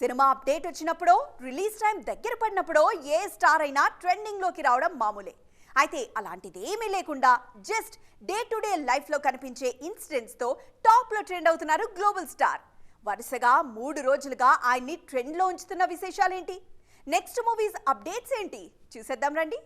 Cinema update వచ్చినప్పుడో release time దగ్గర పడినప్పుడో ఏ స్టార్ అయినా ట్రెండింగ్లోకి రావడం మామూలే. అయితే అలాంటిదేమీ లేకుండా జస్ట్ డే టు డే లైఫ్లో కనిపించే ఇన్సిడెంట్స్తో టాప్లో ట్రెండ్ అవుతున్నారు గ్లోబల్ స్టార్. వరుసగా మూడు రోజులుగా ఆయన్ని ట్రెండ్లో ఉంచుతున్న విశేషాలేంటి? నెక్స్ట్ మూవీస్ అప్డేట్స్ ఏంటి? చూసేద్దాం రండి.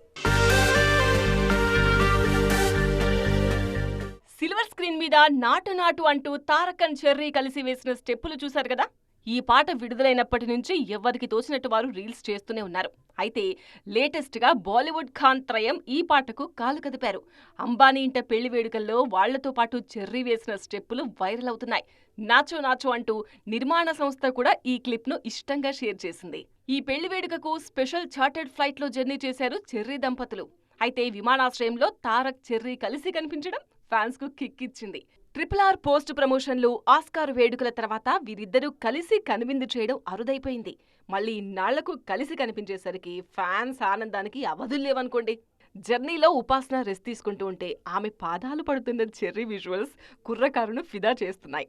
సిల్వర్ స్క్రీన్ మీద నాటు నాటు అంటూ తారకన్ చెర్రీ కలిసి వేసిన స్టెప్పులు చూశారు కదా? ఈ పాట విడుదలైనప్పటి నుంచి ఎవరికి తోచినట్టు వారు రీల్స్ చేస్తూనే ఉన్నారు. అయితే లేటెస్ట్గా బాలీవుడ్ ఖాన్ త్రయం ఈ పాటకు కాలు కదిపారు. అంబానీ ఇంట పెళ్ళి వేడుకల్లో వాళ్ళతో పాటు చెర్రీ వేసిన స్టెప్పులు వైరల్ అవుతున్నాయి. నాచో నాచో అంటూ నిర్మాణ సంస్థ కూడా ఈ క్లిప్ను ఇష్టంగా షేర్ చేసింది. ఈ పెళ్ళి వేడుకకు స్పెషల్ చార్టెడ్ ఫ్లైట్లో జర్నీ చేశారు చెర్రీ దంపతులు. అయితే విమానాశ్రయంలో తారక్ చెర్రీ కలిసి కనిపించడం ఫ్యాన్స్కు కిక్ ఇచ్చింది ట్రిపుల్ ఆర్ పోస్ట్ ప్రమోషన్లు ఆస్కార్ వేడుకల తర్వాత వీరిద్దరూ కలిసి కనువిందు చేయడం అరుదైపోయింది. మళ్ళీ ఇన్నాళ్ళకు కలిసి కనిపించేసరికి ఫ్యాన్స్ ఆనందానికి అవధుల్లేవనుకోండి జర్నీలో ఉపాసన రెస్ట్ తీసుకుంటూ ఉంటే ఆమె పాదాలు పడుతున్న చెర్రీ విజువల్స్ కుర్రకారును ఫిదా చేస్తున్నాయి.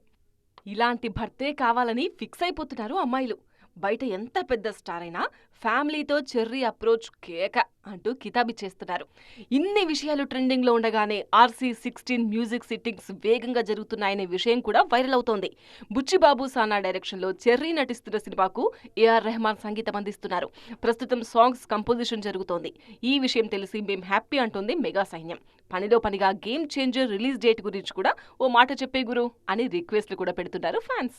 ఇలాంటి భర్తే కావాలని ఫిక్స్ అయిపోతున్నారు అమ్మాయిలు. బయట ఎంత పెద్ద స్టార్ అయినా ఫ్యామిలీతో చెర్రీ అప్రోచ్ కేక అంటూ కితాబిచ్చేస్తున్నారు ఇన్ని విషయాలు ట్రెండింగ్లో ఉండగానే ఆర్సీ సిక్స్టీన్ మ్యూజిక్ సిట్టింగ్స్ వేగంగా జరుగుతున్నాయనే విషయం కూడా వైరల్ అవుతోంది. బుచ్చిబాబు సానా డైరెక్షన్లో చెర్రీ నటిస్తున్న సినిమాకు ఏఆర్ రెహమాన్ సంగీతం అందిస్తున్నారు. ప్రస్తుతం సాంగ్స్ కంపోజిషన్ జరుగుతోంది. ఈ విషయం తెలిసి మేం హ్యాపీ అంటోంది మెగా సైన్యం. పనిలో పనిగా గేమ్ చేంజర్ రిలీజ్ డేట్ గురించి కూడా ఓ మాట చెప్పే గురు అని రిక్వెస్ట్లు కూడా పెడుతున్నారు ఫ్యాన్స్.